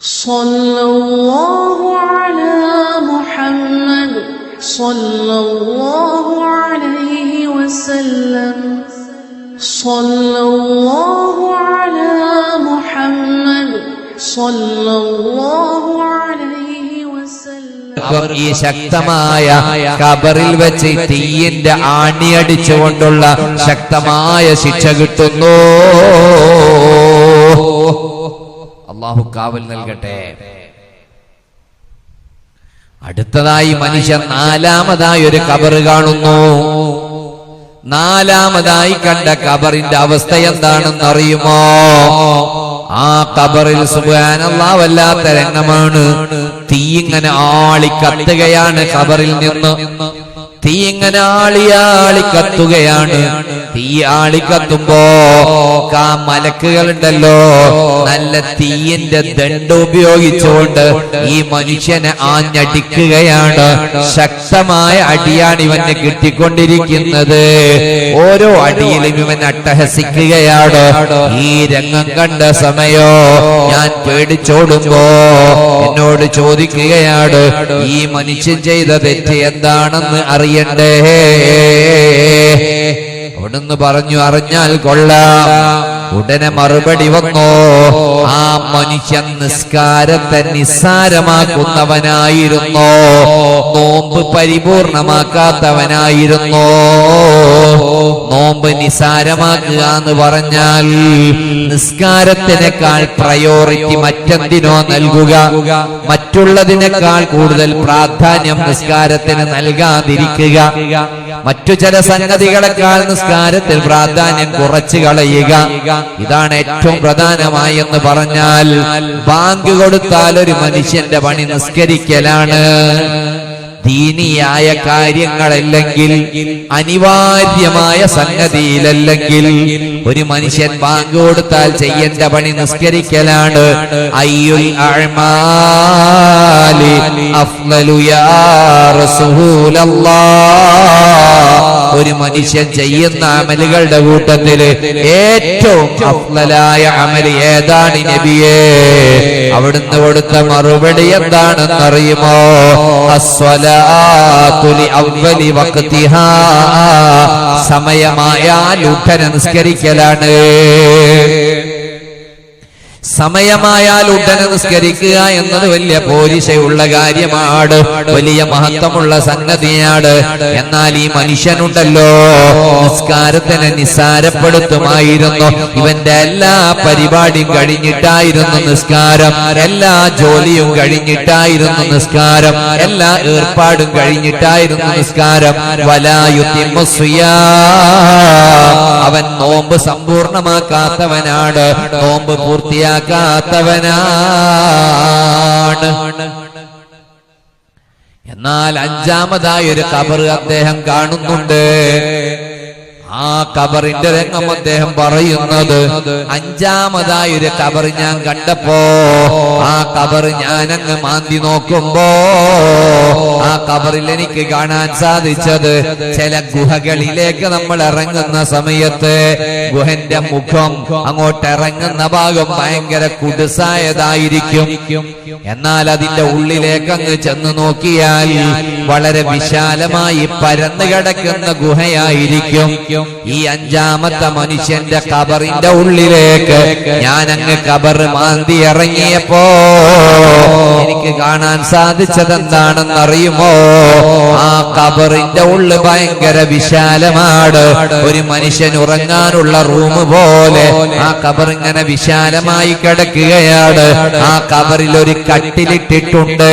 صلى الله على محمد صلى الله عليه وسلم صلى الله على محمد صلى الله عليه وسلم അവർ ഈ ശക്തമായ കബറിൽ വെച്ച് തീയിന്റെ ആണിയടിച്ചുകൊണ്ടുള്ള ശക്തമായ ശിക്ഷ കിട്ടുന്നു അള്ളാഹു കാവൽ നൽകട്ടെ. അടുത്തതായി മനുഷ്യൻ നാലാമതായി ഒരു കബർ കാണുന്നു. നാലാമതായി കണ്ട കബറിന്റെ അവസ്ഥ എന്താണെന്ന് അറിയുമോ? ആ കബറിൽ സുബാനല്ലാ വല്ലാത്ത രംഗമാണ്. തീ ഇങ്ങനെ ആളി കത്തുകയാണ് കബറിൽ നിന്ന്. തീ ഇങ്ങനെ ആളിയാളി കത്തുകയാണ്. തീ കത്തുമ്പോ ആ മലക്കുകളുണ്ടല്ലോ. നല്ല തീയിന്റെ ദണ്ട് ഉപയോഗിച്ചുകൊണ്ട് ഈ മനുഷ്യനെ ആഞ്ഞടിക്കുകയാണ്. ശക്തമായ അടിയാണ് ഇവന് കിട്ടിക്കൊണ്ടിരിക്കുന്നത്. ഓരോ അടിയിലും ഇവൻ അട്ടഹസിക്കുകയാണ്. ഈ രംഗം കണ്ട സമയോ ഞാൻ പേടിച്ചോടുമ്പോ എന്നോട് ചോദിക്കുകയാണ് ഈ മനുഷ്യൻ ചെയ്ത തെറ്റ് എന്താണെന്ന് അറിയണ്ടേ? അവിടുന്ന് പറഞ്ഞു അറിഞ്ഞാൽ കൊള്ളാം. ഉടനെ മറുപടി വന്നോ? ആ മനുഷ്യൻ നിസ്കാരത്തെ നിസ്സാരമാക്കുന്നവനായിരുന്നോ. നോമ്പ് പരിപൂർണമാക്കാത്തവനായിരുന്നോ. നോമ്പ് നിസ്സാരമാക്കുക എന്ന് പറഞ്ഞാൽ നിസ്കാരത്തിനേക്കാൾ പ്രയോറിറ്റി മറ്റെന്തിനോ നൽകുക. മറ്റുള്ളതിനേക്കാൾ കൂടുതൽ പ്രാധാന്യം നിസ്കാരത്തിന് നൽകാതിരിക്കുക. മറ്റു ചില സംഗതികളെക്കാൾ നിസ്കാരത്തിൽ പ്രാധാന്യം കുറച്ചു കളയുക. ഇതാണ് ഏറ്റവും പ്രധാനമായി എന്ന് പറഞ്ഞാൽ ബാങ്ക് കൊടുത്താൽ ഒരു മനുഷ്യന്റെ പണി നിസ്കരിക്കലാണ്. ദീനിയായ കാര്യങ്ങളല്ലെങ്കിൽ അനിവാര്യമായ സംഗതിയിലല്ലെങ്കിൽ ഒരു മനുഷ്യൻ ബാങ്ക് കൊടുത്താൽ ചെയ്യേണ്ട പണി നിസ്കരിക്കലാണ്. അയ്യുൽ റസൂലല്ലാഹ്. ഒരു മനുഷ്യൻ ചെയ്യുന്ന അമലുകളുടെ കൂട്ടത്തിൽ ഏറ്റവും അഫ്ളലായ അമൽ ഏതാണ് നബിയെ? അവിടുന്ന് കൊടുത്ത മറുപടി എന്താണെന്നറിയുമോ? സമയമായാൽ ഉടനെ നിസ്കരിക്കലാണ് സമയമായാൽ ഉടനെ നിസ്കരിക്കുക എന്നത് വലിയ പോലീശയുള്ള കാര്യമാണ്. വലിയ മഹത്വമുള്ള സംഗതിയാണ് എന്നാൽ ഈ മനുഷ്യനുണ്ടല്ലോ നിസ്കാരത്തിനെ നിസ്സാരപ്പെടുത്തുമായിരുന്നു. ഇവന്റെ എല്ലാ പരിപാടിയും കഴിഞ്ഞിട്ടായിരുന്നു നിസ്കാരം. എല്ലാ ജോലിയും കഴിഞ്ഞിട്ടായിരുന്നു നിസ്കാരം. എല്ലാ ഏർപ്പാടും കഴിഞ്ഞിട്ടായിരുന്നു നിസ്കാരം. വലായുത്തിമുസ്യാ അവൻ നോമ്പ് സമ്പൂർണമാക്കാത്തവനാണ്. നോമ്പ് പൂർത്തിയാക്കാത്തവനാണ് എന്നാൽ അഞ്ചാമതായി ഒരു കബർ അദ്ദേഹം കാണുന്നുണ്ട്. ആ കബറിന്റെ രംഗം അദ്ദേഹം പറയുന്നത് അഞ്ചാമതായി ഒരു കബർ ഞാൻ കണ്ടപ്പോ ആ കബർ ഞാനങ്ങ് മാന്തി നോക്കുമ്പോ ആ കബറിൽ എനിക്ക് കാണാൻ സാധിച്ചത് ചില ഗുഹകളിലേക്ക് നമ്മൾ ഇറങ്ങുന്ന സമയത്ത് ഗുഹന്റെ മുഖം അങ്ങോട്ട് ഇറങ്ങുന്ന ഭാഗം ഭയങ്കര കുടുസായതായിരിക്കും. എന്നാൽ അതിന്റെ ഉള്ളിലേക്ക് അങ്ങ് ചെന്ന് നോക്കിയാൽ വളരെ വിശാലമായി പരന്നു കിടക്കുന്ന ഗുഹയായിരിക്കും. ഈ അഞ്ചാമത്തെ മനുഷ്യന്റെ കബറിന്റെ ഉള്ളിലേക്ക് ഞാൻ അങ്ങ് കബർ മാന്തി ഇറങ്ങിയപ്പോ എനിക്ക് കാണാൻ സാധിച്ചത് എന്താണെന്ന് ആ കബറിന്റെ ഉള്ളു ഭയങ്കര വിശാലമാണ്. ഒരു മനുഷ്യൻ ഉറങ്ങാനുള്ള റൂം പോലെ ആ കബർ ഇങ്ങനെ വിശാലമായി കിടക്കുകയാണ്. ആ കബറിൽ ഒരു കട്ടിലിട്ടിട്ടുണ്ട്.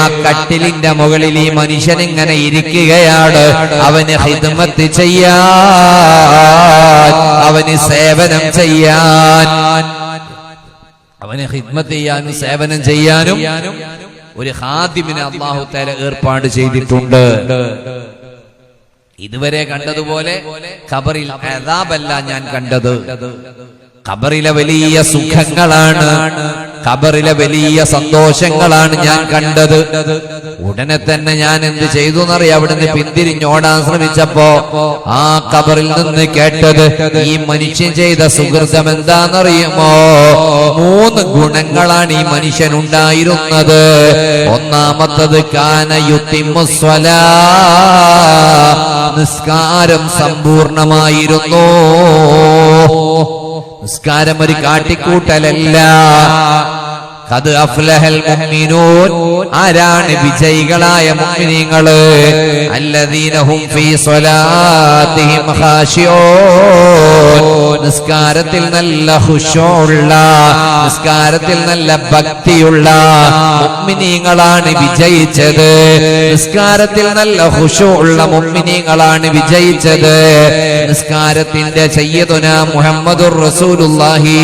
ആ കട്ടിലിന്റെ മുകളിൽ ഈ മനുഷ്യൻ ഇങ്ങനെ ഇരിക്കുകയാണ്. അവന് ഹിദ്മത്ത് ചെയ്യാൻ അവന് സേവനം ചെയ്യാൻ. അവന് ഹിദ്മത്ത് ചെയ്യാനും സേവനം ചെയ്യാനും ഒരു ഹാദിമിനെ അള്ളാഹു തല ഏർപ്പാട് ചെയ്തിട്ടുണ്ട്. ഇതുവരെ കണ്ടതുപോലെ ഖബറിൽ അതാബല്ല ഞാൻ കണ്ടത്. ഖബറിലെ വലിയ സുഖങ്ങളാണ്. ഖബറിലെ വലിയ സന്തോഷങ്ങളാണ് ഞാൻ കണ്ടത്. ഉടനെ തന്നെ ഞാൻ എന്ത് ചെയ്തു എന്നറിയാം. അവിടുന്ന് പിന്തിരിഞ്ഞോടാൻ ശ്രമിച്ചപ്പോ ആ ഖബറിൽ നിന്ന് കേട്ടത് ഈ മനുഷ്യൻ ചെയ്ത സുഹൃതം എന്താണെന്നറിയുമോ? മൂന്ന് ഗുണങ്ങളാണ് ഈ മനുഷ്യൻ ഉണ്ടായിരുന്നത്. ഒന്നാമത്തത് കാന യുത്തിമുസ്വലാ നിസ്കാരം സമ്പൂർണമായിരുന്നു. നിസ്കാരം ഒരു കാട്ടിക്കൂട്ടലല്ല. കത് അഫ്ലഹൽ മുഅ്മിനൂൻ. ആരാണ് വിജയികളായ മുഅ്മിനീങ്ങൾ? അല്ലദീനഹും ഫീ സ്വലാത്തിഹിം ഖാശിഊൻ നിസ്കാരത്തിൽ നല്ല ഹുഷോള്ള നിസ്കാരത്തിൽ നല്ല ഭക്തിയുള്ള മുമ്മിനീങ്ങളാണ് വിജയിച്ചത്. നിസ്കാരത്തിൽ നല്ല ഹുഷോള്ള മുമ്മിനീങ്ങളാണ് വിജയിച്ചത്. നിസ്കാരത്തിന്റെ ചെയ്യതുന മുഹമ്മദുർ റസൂലുള്ളാഹി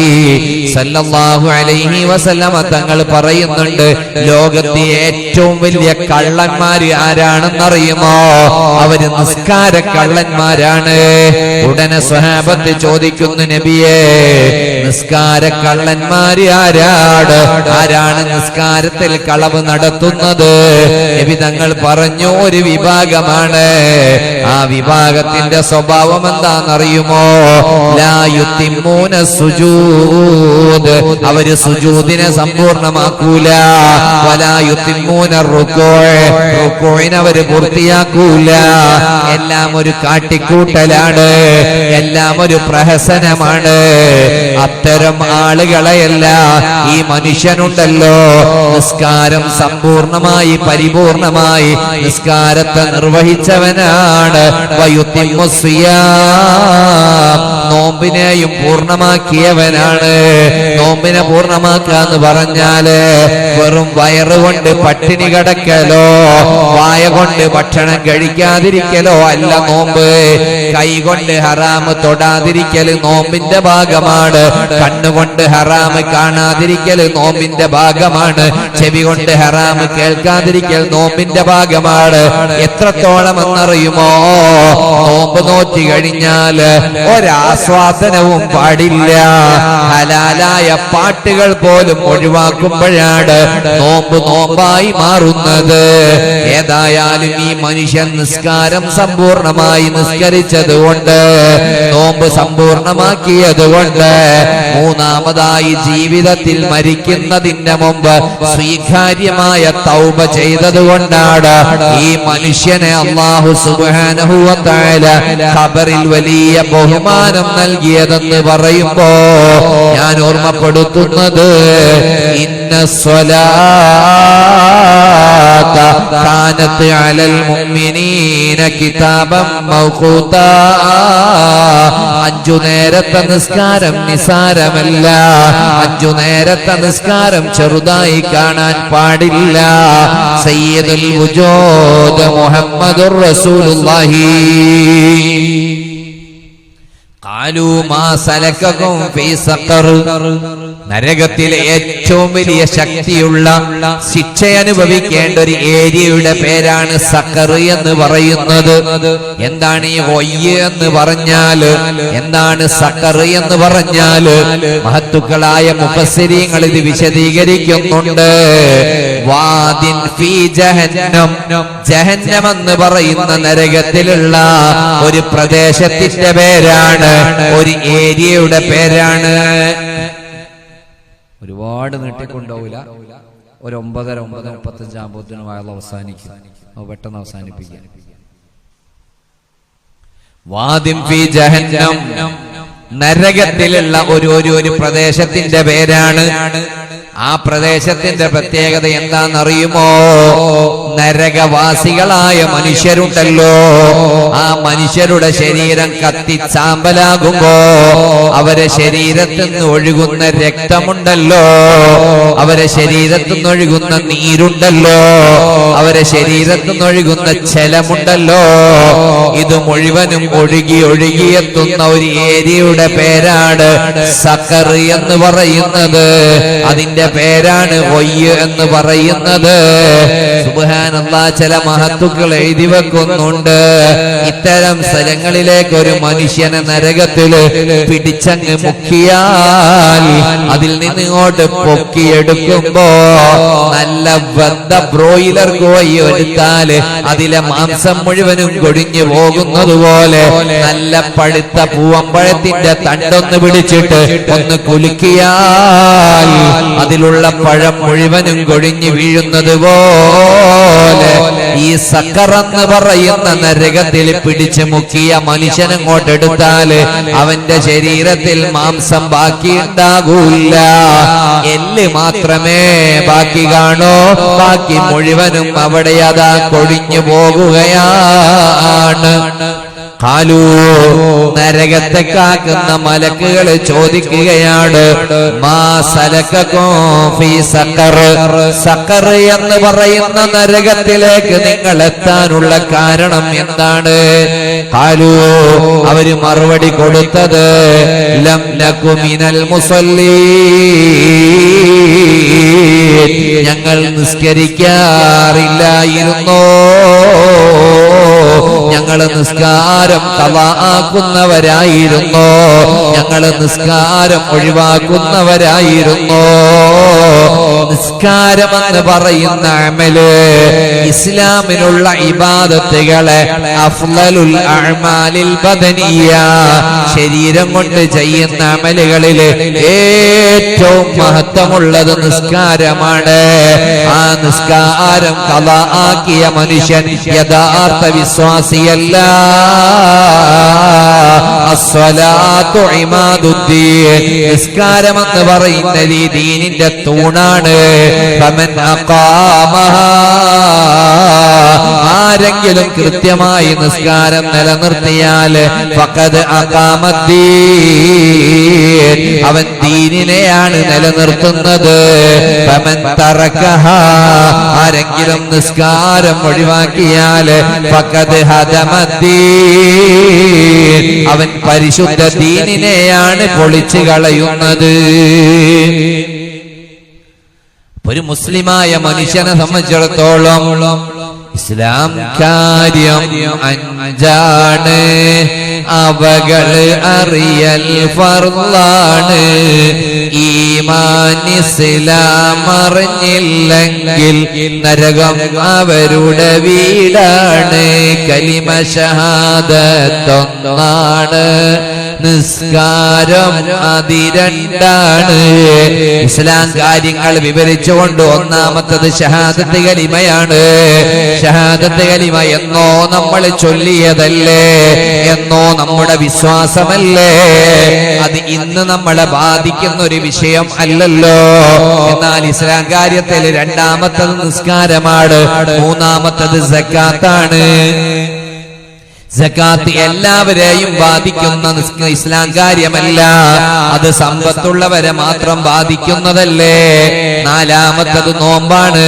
സല്ലല്ലാഹു അലൈഹി വസല്ലമ തങ്ങൾ പറയുന്നുണ്ട് ലോകത്തെ ഏറ്റവും വലിയ കള്ളന്മാര് ആരാണെന്നറിയുമോ? അവർ നിസ്കാര കള്ളന്മാരാണ്. ഉടനെ സ്വഹാബത്ത് ചോദിക്കുന്നു നബിയെ നിസ്കാര കള്ളന്മാര് ആരാട് ആരാണ് നിസ്കാരത്തിൽ കളവ് നടത്തുന്നത്? നബി തങ്ങൾ പറഞ്ഞു ഒരു വിഭാഗമാണ്. ആ വിഭാഗത്തിന്റെ സ്വഭാവം എന്താണെന്നറിയുമോ? ലായുത്തിമൂന സുജൂദ്. അവർ സുജൂദിനെ സമ്പൂർണമാക്കൂല. വലായുത്തിമൂന റുക്കോയിനെ അവർ പൂർത്തിയാക്കൂല. എല്ലാം ഒരു കാട്ടിക്കൂട്ടലാണ്. എല്ലാം ഒരു പ്രഹസനമാണ് അത്തരം ആളുകളെയല്ല ഈ മനുഷ്യനുണ്ടല്ലോ. നിസ്കാരം സമ്പൂർണമായി പരിപൂർണമായി നിസ്കാരത്തെ നിർവഹിച്ചവനാണ് വയുത്തിമുസിയാം നോമ്പിനെയും പൂർണമാക്കിയവനാണ് നോമ്പിനെ പൂർണമാക്കുക എന്ന് പറഞ്ഞാൽ വെറും വയറുകൊണ്ട് പട്ടിണി കിടക്കലോ വായ കൊണ്ട് ഭക്ഷണം കഴിക്കാതിരിക്കലോ അല്ല നോമ്പ്. കൈ കൊണ്ട് ഹറാമ് തൊടാതിരിക്കൽ നോമ്പിന്റെ ഭാഗമാണ്. കണ്ണുകൊണ്ട് ഹറാമ് കാണാതിരിക്കൽ നോമ്പിന്റെ ഭാഗമാണ്. ചെവി കൊണ്ട് ഹറാമ് കേൾക്കാതിരിക്കൽ നോമ്പിന്റെ ഭാഗമാണ്. എത്രത്തോളം എന്നറിയുമോ? നോമ്പ് നോറ്റി കഴിഞ്ഞാൽ ഒരാസ്വാദനവും പാടില്ല. ഹലാലായ പാട്ടുകൾ പോലും ഒഴിവാക്കുമ്പോഴാണ് നോമ്പ് നോമ്പായി മാറുന്നത്. ഏതായാലും ഈ മനുഷ്യൻ നിസ്കാരം സമ്പൂർണമായി നിസ്കരിച്ചത് കൊണ്ട് നോമ്പ് സമ്പൂർണമാക്കിയത് കൊണ്ട് മൂന്നാമതായി ജീവിതത്തിൽ മരിക്കുന്നതിന്റെ മുമ്പ് സ്വീകാര്യമായ തൗബ ചെയ്തത് കൊണ്ടാണ് ഈ മനുഷ്യനെ അള്ളാഹു സുബാനഹുവത്തായ ഖബറിൽ വലിയ ബഹുമാനം നൽകിയതെന്ന് പറയുമ്പോ ഞാൻ ഓർമ്മപ്പെടുത്തുന്നത് ഇന്ന സ്വലാത്ത അലൽ മുഅ്മിനീന കിതാബം മൗഖൂത. അഞ്ചു നേരത്തെ നിസ്കാരം നിസാരമല്ല. അഞ്ചു നേരത്തെ നിസ്കാരം ചെറുതായി കാണാൻ പാടില്ല. സയ്യിദുൽ വുജൂദ് മുഹമ്മദുർ റസൂലുള്ളാഹി. ഖാലൂ മാ സലക്കകും ഫീ സഖർ നരകത്തിലെ ഏറ്റവും വലിയ ശക്തിയുള്ള ശിക്ഷ അനുഭവിക്കേണ്ട ഒരു ഏരിയയുടെ പേരാണ് സക്കർ എന്ന് പറയുന്നത്. എന്താണ് ഈ ഒയ്യ് എന്ന് പറഞ്ഞാൽ? എന്താണ് സക്കർ എന്ന് പറഞ്ഞാൽ? മഹത്തുക്കളായ മുഫസ്സിരീങ്ങൾ ഇത് വിശദീകരിക്കുന്നുണ്ട്. വാദിൻ ഫീ ജഹന്നം. ജഹന്നം. എന്ന് പറയുന്ന നരകത്തിലുള്ള ഒരു പ്രദേശത്തിന്റെ പേരാണ്. ഒരു ഏരിയയുടെ പേരാണ്. ഒരുപാട് നീട്ടിക്കൊണ്ടാവില്ല ഒരു ഒമ്പതര ഒമ്പത് മുപ്പത്തഞ്ച് ആകുമ്പോഴത്തേനും അയാൾ അവസാനിക്കും. അത് പെട്ടെന്ന് അവസാനിപ്പിക്കാം വാദിം ജഹന്നം. നരകത്തിലുള്ള ഒരു ഒരു ഒരു പ്രദേശത്തിന്റെ പേരാണ്. ആ പ്രദേശത്തിന്റെ പ്രത്യേകത എന്താണെന്നറിയുമോ? നരകവാസികളായ മനുഷ്യരുണ്ടല്ലോ. ആ മനുഷ്യരുടെ ശരീരം കത്തിച്ചാമ്പലാകുമ്പോ അവരെ ശരീരത്തിൽ നിന്ന് ഒഴുകുന്ന രക്തമുണ്ടല്ലോ. അവരെ ശരീരത്തിൽ നിന്ന് ഒഴുകുന്ന നീരുണ്ടല്ലോ. അവരെ ശരീരത്തിൽ നിന്ന് ഒഴുകുന്ന ജലമുണ്ടല്ലോ ഇത് മുഴുവനും ഒഴുകി ഒഴുകിയെത്തുന്ന ഒരു ഏരിയയുടെ പേരാണ് സക്കർ എന്ന് പറയുന്നത്. അതിന്റെ പേരാണ് ഒയ്യ് എന്ന് പറയുന്നത്. സുബ്ഹാന സുബാനല്ലാ ചില മഹത്തുക്കൾ എഴുതി വെക്കുന്നുണ്ട്? ഇത്തരം സ്ഥലങ്ങളിലേക്ക് ഒരു മനുഷ്യനെ നരകത്തിൽ പിടിച്ചങ്ങ് മുക്കിയാൽ അതിൽ നിന്ന് ഇങ്ങോട്ട് പൊക്കിയെടുക്കുമ്പോ നല്ല വെന്ത ബ്രോയിലർ കോയി എടുത്താൽ അതിലെ മാംസം മുഴുവനും കൊടിഞ്ഞു പോകുന്നത് പോലെ നല്ല പഴുത്ത പൂവമ്പഴത്തിന്റെ തണ്ടൊന്ന് പിടിച്ചിട്ട് ഒന്ന് കുലുക്കിയാൽ അതിലുള്ള പഴം മുഴുവനും കൊഴിഞ്ഞു വീഴുന്നത് പോലെ. ഈ സക്കറെന്ന് പറയുന്ന നരകത്തിൽ പിടിച്ചു മുക്കിയ എടുത്താൽ അവന്റെ ശരീരത്തിൽ മാംസം ബാക്കിയുണ്ടാകൂല എല്ല് മാത്രമേ ബാക്കി കാണോ. ബാക്കി മുഴുവനും അവിടെ അതാ കൊഴിഞ്ഞു പോകുകയാണ്. കാലൂ നരകത്തെ കാക്കുന്ന മലക്കുകൾ ചോദിക്കുകയാണ് മാ എന്ന് പറയുന്ന നരകത്തിലേക്ക് നിങ്ങൾ എത്താനുള്ള കാരണം എന്താണ്? കാലൂ അവർ മറുപടി കൊടുത്തത് ലം നകു മിനൽ മുസല്ലീ ഞങ്ങൾ നിസ്കരിക്കാറില്ലായിരുന്നോ. ഞങ്ങൾ നിസ്കാരം കലാക്കുന്നവരായിരുന്നോ ഞങ്ങൾ നിസ്കാരം ഒഴിവാക്കുന്നവരായിരുന്നോ. നിസ്കാരം എന്ന് പറയുന്ന അമൽ ഇസ്ലാമിനുള്ള ഇബാദത്തുകളെ അഫ്ലലുൽ അഅ്മാലിൽ ബദനിയ. ശരീരം കൊണ്ട് ചെയ്യുന്ന അമലുകളിൽ ഏറ്റവും മഹത്വമുള്ളത് നിസ്കാരമാണ്. ആ നിസ്കാരം കഥ ആക്കിയ മനുഷ്യൻ യഥാർത്ഥ വിശ്വാസിയല്ല അസ്വലാത്തു നിസ്കാരമെന്ന് പറയുന്ന ഈ ദീനിന്റെ തൂണാണ്. ആരെങ്കിലും കൃത്യമായി നിസ്കാരം നിലനിർത്തിയാൽ ഫഖദ് അഖാമദ്ദീൻ. അവൻ ദീനിനെയാണ് നിലനിർത്തുന്നത്. ആരെങ്കിലും നിസ്കാരം ഒഴിവാക്കിയാൽ ഫഖദ് ഹദമദ്ദീൻ. അവൻ പരിശുദ്ധ ദീനിനെയാണ് പൊളിച്ചു കളയുന്നത്. ഒരു മുസ്ലിമായ മനുഷ്യനെ സംബന്ധിച്ചിടത്തോളം ഇസ്ലാം കാര്യം അഞ്ചാണ്. അവകൾ അറിയൽ ഫർളാണ് ഈമാൻ ഇസ്ലാം അറിഞ്ഞില്ലെങ്കിൽ നരകം അവരുടെ വീടാണ്. കലിമ ഷഹാദത്തൊന്നാണ് നിസ്കാരം അതിരണ്ടാണ്. ഇസ്ലാം കാര്യങ്ങൾ വിവരിച്ചുകൊണ്ട് ഒന്നാമത്തത് ഷഹാദത്ത് കലിമയാണ്. ഷഹാദത്ത് കലിമ എന്നോ നമ്മൾ ചൊല്ലിയതല്ലേ? എന്നോ നമ്മുടെ വിശ്വാസമല്ലേ? അത് ഇന്ന് നമ്മളെ ബാധിക്കുന്ന ഒരു വിഷയം അല്ലല്ലോ. എന്നാൽ ഇസ്ലാം കാര്യത്തിൽ രണ്ടാമത്തത് നിസ്കാരമാണ് മൂന്നാമത്തത് സക്കാത്താണ്. സക്കാത്ത് എല്ലാവരെയും ബാധിക്കുന്ന ഇസ്ലാം കാര്യമല്ല. അത് സമ്പത്തുള്ളവരെ മാത്രം ബാധിക്കുന്നതല്ലേ? നാലാമത്തത് നോമ്പാണ്.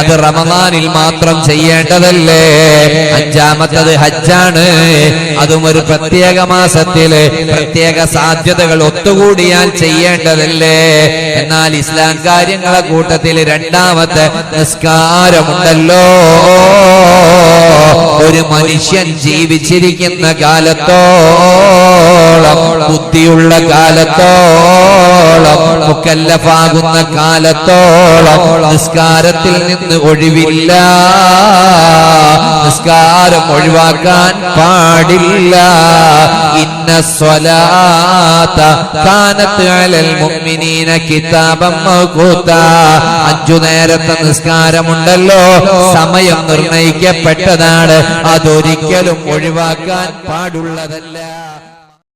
അത് റമദാനിൽ മാത്രം ചെയ്യേണ്ടതല്ലേ? അഞ്ചാമത്തത് ഹജ്ജാണ്. അതും ഒരു പ്രത്യേക മാസത്തിൽ പ്രത്യേക സാധ്യതകൾ ഒത്തുകൂടിയാൽ ചെയ്യേണ്ടതല്ലേ? എന്നാൽ ഇസ്ലാം കാര്യങ്ങളെ കൂട്ടത്തിൽ രണ്ടാമത്തെ നിസ്കാരമുണ്ടല്ലോ. ഒരു മനുഷ്യൻ ജീവിച്ചിരിക്കുന്ന കാലത്തോളം ബുദ്ധിയുള്ള കാലത്തോളം മുക്കല്ലഫാകുന്ന കാലത്തോളം നിസ്കാരത്തിൽ നിന്ന് ഒഴിവില്ല. നിസ്കാരം ഒഴിവാക്കാൻ പാടില്ല. ഇന്ന സ്വലാത്ത കാനത്ത് അലൽ മുഅ്മിനീന കിതാബം മൗഖൂത്ത. അഞ്ചു നേരത്തെ നിസ്കാരമുണ്ടല്ലോ. സമയം നിർണയിക്കപ്പെട്ടതാണ്. അതൊരിക്കലും ഒഴിവാക്കാൻ പാടുള്ളതല്ല.